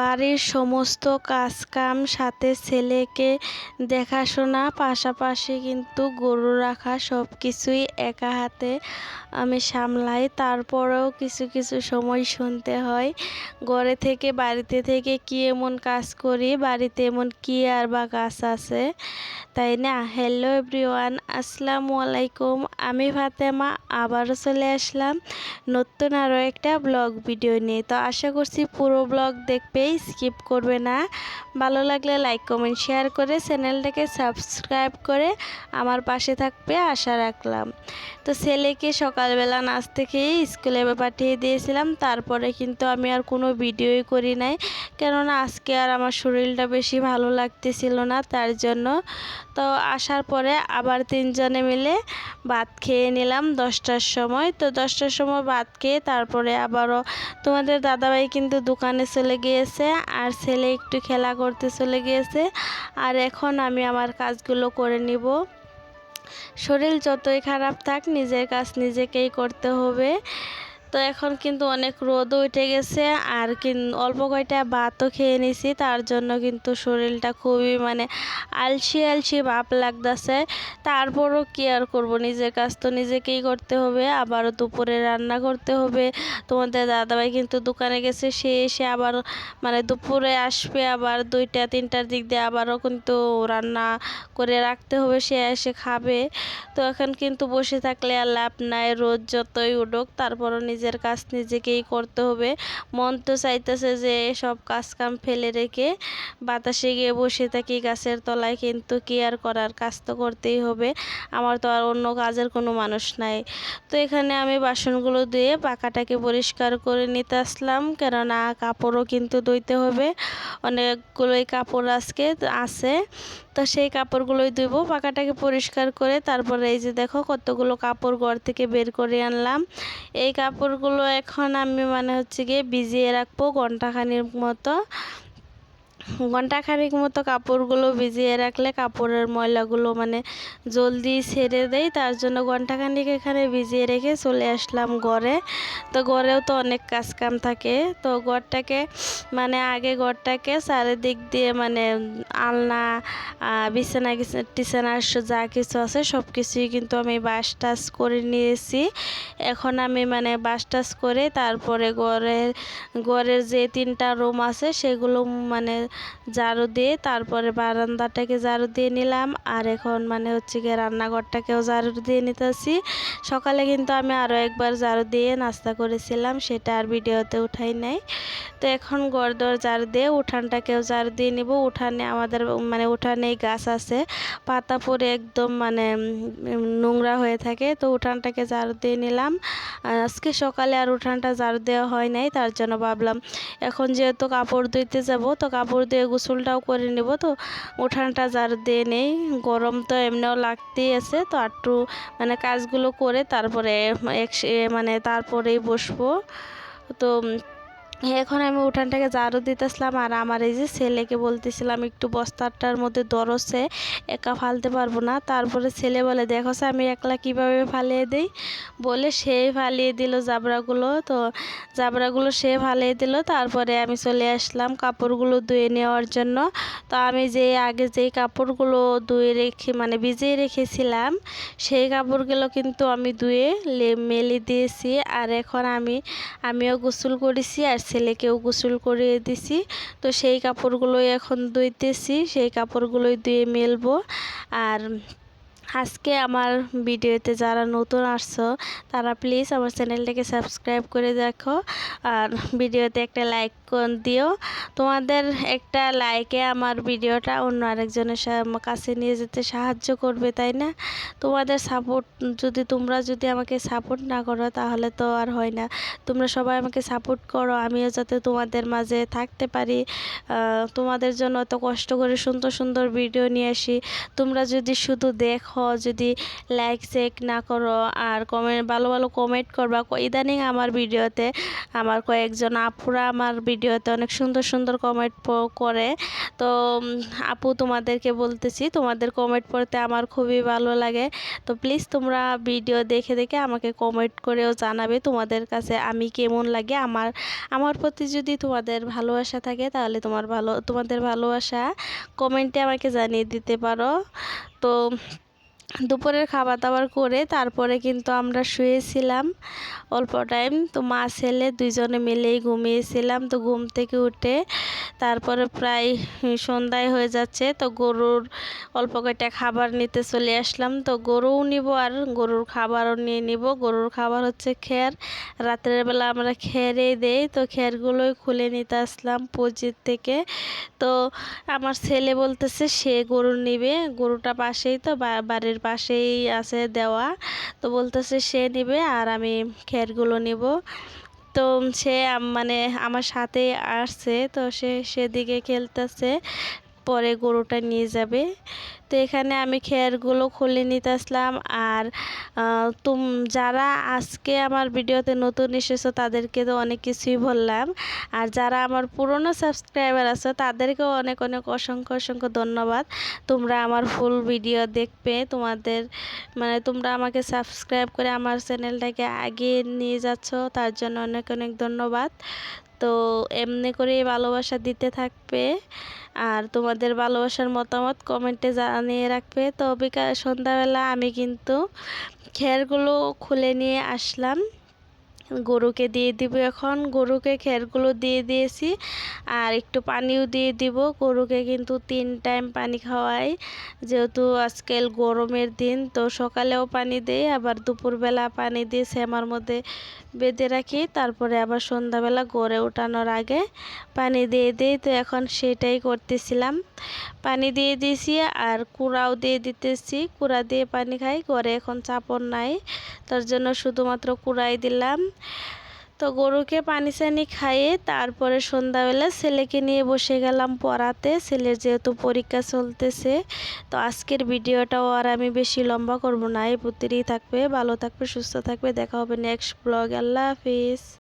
বাড়ির সমস্ত কাজকাম সাথে ছেলেকে দেখাশোনা, পাশাপাশি কিন্তু গরু রাখা সব কিছুই একা হাতে আমি সামলাই। তারপরেও কিছু কিছু সময় শুনতে হয়, ঘরে থেকে বাড়িতে থেকে কি এমন কাজ করি, বাড়িতে এমন কি আর বা কাজ আছে? তাই না? হ্যালো এভরিওয়ান আসসালামু আলাইকুম, আমি ফাতেমা, আবারও চলে আসলাম নতুন আরও একটা ব্লগ ভিডিও নিয়ে। তো আশা করছি পুরো ব্লগ দেখবেই স্কিপ করবে না। ভালো লাগলে লাইক, কমেন্ট, শেয়ার করে চ্যানেলটাকে সাবস্ক্রাইব করে আমার পাশে থাকবে আশা রাখলাম। তো ছেলেকে সকালবেলা নাচতে খেয়ে স্কুলে পাঠিয়ে দিয়েছিলাম, তারপরে কিন্তু আমি আর কোনো ভিডিওই করি নাই। কেননা আজকে আর আমার শরীরটা বেশি ভালো লাগতেছিল না, তার জন্য। তো আসার পরে আবার তিনজনে মিলে ভাত খেয়ে নিলাম দশটার সময়। তো দশটার সময় ভাত খেয়ে তারপরে আবারও তোমাদের দাদাভাই কিন্তু দোকানে চলে গিয়েছে, আর ছেলে একটু খেলা করতে চলে গিয়েছে। আর এখন আমি আমার কাজগুলো করে নিব। শরীর যতই খারাপ থাক, নিজের কাজ নিজেকেই করতে হবে। তো এখন কিন্তু অনেক রোদও উঠে গেছে আর অল্প কয়টা ভাতও খেয়ে নিছি, তার জন্য কিন্তু শরীরটা খুবই মানে আলসি আলসি ভাব লাগতেছে। তারপরও কি আর করব? নিজের কাজ তো নিজেকেই করতে হবে, আবারও দুপুরে রান্না করতে হবে। তোমাদের দাদাভাই কিন্তু দোকানে গেছে, সে এসে আবার মানে দুপুরে আসবে আবার দুইটা, তিনটার দিক দিয়ে আবারও কিন্তু রান্না করে রাখতে হবে, সে এসে খাবে। তো এখন কিন্তু বসে থাকলে আর লাভ নাই, রোদ যতই উঠুক, তারপরও নিজের কাজ নিজেকেই করতে হবে। মন তো চাইতেছে যে সব কাজ কাম ফেলে রেখে বাতাসে গিয়ে বসে থাকি গাছের তলায়, কিন্তু কি আর করার? কাজ তো করতেই হবে। আমার তো আর অন্য কাজের কোনো মানুষ নাই। তো এখানে আমি বাসনগুলো ধুয়ে পাকাটাকে পরিষ্কার করে নিতে আসলাম। কেননা কাপড়ও কিন্তু ধুইতে হবে। অনেকগুলোই কাপড় আজকে আছে। তো সেই কাপড়গুলোই ধুইব। পাকাটাকে পরিষ্কার করে তারপরে এই যে দেখো কতগুলো কাপড় ঘর থেকে বের করে আনলাম। এই কাপড়গুলো এখন আমি মানে হচ্ছে গিয়ে ভিজিয়ে রাখব ঘন্টাখানির মতো। ঘন্টাখানিক মতো কাপড়গুলো ভিজিয়ে রাখলে কাপড়ের ময়লাগুলো মানে জলদি ছেড়ে দেয় তার জন্য ঘন্টাখানিক এখানে ভিজিয়ে রেখে চলে আসলাম ঘরে। তো ঘরেও তো অনেক কাজ কাম থাকে, তো ঘরটাকে মানে আগে ঘরটাকে চারিদিক দিয়ে মানে আলনা বিছানা টিছানা যা কিছু আছে সব কিছুই কিন্তু আমি বাস টাস করে নিয়েছি। এখন আমি মানে বাস টাস করে তারপরে ঘরের ঘরের যে তিনটা রুম আছে সেগুলো মানে ঝাড়ু দিয়ে তারপরে বারান্দাটাকে ঝাড়ু দিয়ে নিলাম। আর এখন মানে হচ্ছে গিয়ে রান্নাঘরটাকেও ঝাড়ু দিয়ে নিতেছি। সকালে কিন্তু আমি আরও একবার ঝাড়ু দিয়ে নাস্তা করেছিলাম, সেটা আর ভিডিওতে উঠাই নাই। তো এখন গড় দর ঝাড়ু দিয়ে উঠানটাকেও ঝাড়ু দিয়ে নিব। উঠানে আমাদের মানে উঠানেই গাছ আছে, পাতা পরে একদম মানে নোংরা হয়ে থাকে। তো উঠানটাকে ঝাড়ু দিয়ে নিলাম। আজকে সকালে আর উঠানটা ঝাড়ু দেওয়া হয় নাই, তার জন্য ভাবলাম, এখন যেহেতু কাপড় ধুইতে যাব, তো কাপড় ধুয়ে গোসলটাও করে নেব। তো উঠানটা ঝাড়ু দিয়ে নেই, গরম তো এমনিও লাগতেই আছে, তো একটু মানে কাজগুলো করে তারপরে এক মানে তারপরেই বসবো। তো এখন আমি উঠানটাকে ঝাড়ু দিতেছিলাম আর আমার এই যে ছেলেকে বলতেছিলাম, একটু বস্তাটার মধ্যে দরসে একা ফালতে পারব না। তারপরে ছেলে বলে, দেখো আমি একলা কীভাবে ফালিয়ে দিই? বলে, সে ফালিয়ে দিল জাবরাগুলো। তো জাবরাগুলো সে ফালিয়ে দিল, তারপরে আমি চলে আসলাম কাপড়গুলো ধুয়ে নেওয়ার জন্য। তো আমি যে আগে যেই কাপড়গুলো ধুয়ে রেখে মানে ভিজিয়ে রেখেছিলাম, সেই কাপড়গুলো কিন্তু আমি ধুয়ে মেলে দিয়েছি। আর এখন আমি, আমিও গোসল করেছি আর ছেলেকেও গোসল করিয়ে দিছি। তো সেই কাপড়গুলোই এখন ধুইতেছি সেই কাপড়গুলোই ধুয়ে মেলবো। আর আজকে আমার ভিডিওতে যারা নতুন আসছো, তারা প্লিজ আমার চ্যানেলটাকে সাবস্ক্রাইব করে দেখো আর ভিডিওতে একটা লাইক দিও। তোমাদের একটা লাইকে আমার ভিডিওটা অন্য আরেকজনের কাছে নিয়ে যেতে সাহায্য করবে, তাই না? তোমাদের সাপোর্ট যদি তোমরা যদি আমাকে সাপোর্ট না করো, তাহলে তো আর হয় না। তোমরা সবাই আমাকে সাপোর্ট করো, আমিও যাতে তোমাদের মাঝে থাকতে পারি। তোমাদের জন্য অত কষ্ট করে সুন্দর সুন্দর ভিডিও নিয়ে আসি। তোমরা যদি শুধু দেখো দেখো যদি লাইক চেক না করো আর কমেন্ট ভালো ভালো কমেন্ট করবা। ইদানিং আমার ভিডিওতে আমার কয়েকজন আপুরা আমার ভিডিওতে অনেক সুন্দর সুন্দর কমেন্ট করে। তো আপু তোমাদেরকে বলতেছি, তোমাদের কমেন্ট পড়তে আমার খুবই ভালো লাগে। তো প্লিজ তোমরা ভিডিও দেখে দেখে আমাকে কমেন্ট করেও জানাবে তোমাদের কাছে আমি কেমন লাগে। আমার আমার প্রতি যদি তোমাদের ভালোবাসা থাকে তাহলে তোমার ভালো, তোমাদের ভালোবাসা কমেন্টে আমাকে জানিয়ে দিতে পারো। তো দুপুরের খাবার দাবার করে তারপরে কিন্তু আমরা শুয়েছিলাম অল্প টাইম তো মা, ছেলে দুইজনে মিলেই ঘুমিয়েছিলাম। তো ঘুম থেকে উঠে তারপরে প্রায় সন্ধ্যায় হয়ে যাচ্ছে। তো গরুর অল্প কয়টা খাবার নিতে চলে আসলাম। তো গরুও নিব আর গরুর খাবারও নিয়ে নিব। গরুর খাবার হচ্ছে খের। রাতের বেলা আমরা খেরেই দেই। তো খেরগুলোই খুলে নিতে আসলাম পজির থেকে। তো আমার ছেলে বলতেছে, সে গরু নিবে। গরুটা পাশেই তো বাড়ির পাশেই আছে দেওয়া। তো বলতেছে সে নিবে আর আমি খেরগুলো নিব। তো সে মানে আমার সাথে আসছে। তো সে সেদিকে খেলতেছে। পরে গরুটা নিয়ে যাবে। তো এখানে আমি খেয়ারগুলো খুলে নিতে আসলাম। আর তুম, যারা আজকে আমার ভিডিওতে নতুন এসেছ তাদেরকে তো অনেক কিছুই বললাম। আর যারা আমার পুরনো সাবস্ক্রাইবার আছে তাদেরকেও অনেক অনেক অসংখ্য অসংখ্য ধন্যবাদ। তোমরা আমার ফুল ভিডিও দেখবে। তোমাদের মানে তোমরা আমাকে সাবস্ক্রাইব করে আমার চ্যানেলটাকে আগিয়ে নিয়ে যাচ্ছ, তার জন্য অনেক অনেক ধন্যবাদ। তো এমনি করেই ভালোবাসা দিতে থাকবে। আর তোমাদের ভালোবাসার মতামত কমেন্টে জানিয়ে রাখবে। তো বিকাল সন্ধ্যাবেলা আমি কিন্তু খেরগুলো খুলে নিয়ে আসলাম। গরুকে দিয়ে দিব এখন। গরুকে খেরগুলো দিয়ে দিয়েছি আর একটু পানিও দিয়ে দিব। গরুকে কিন্তু তিন টাইম পানি খাওয়াই। যেহেতু আজকাল গরমের দিন, তো সকালেও পানি দেই, আবার দুপুরবেলা পানি দিয়ে শ্যামার মধ্যে বেঁধে রাখি, তারপরে আবার সন্ধ্যাবেলা গড়ে ওঠানোর আগে পানি দিয়ে দিই। তো এখন সেটাই করতেছিলাম। পানি দিয়ে দিয়েছি আর কুড়াও দিয়ে দিতেছি। কুড়া দিয়ে পানি খাই, ঘরে এখন চাপড় নাই। তার জন্য শুধুমাত্র কুড়াই দিলাম। তো গরুকে পানি চানি খাইয়ে তারপরে সন্ধ্যাবেলা ছেলেকে নিয়ে বসে গেলাম পড়াতে। ছেলের যেহেতু পরীক্ষা চলতেছে, তো আজকের ভিডিওটাও আর আমি বেশি লম্বা করব না। এই পুত্রেই থাকবে, ভালো থাকবে, সুস্থ থাকবে। দেখা হবে নেক্সট ব্লগ আল্লাহ হাফিজ।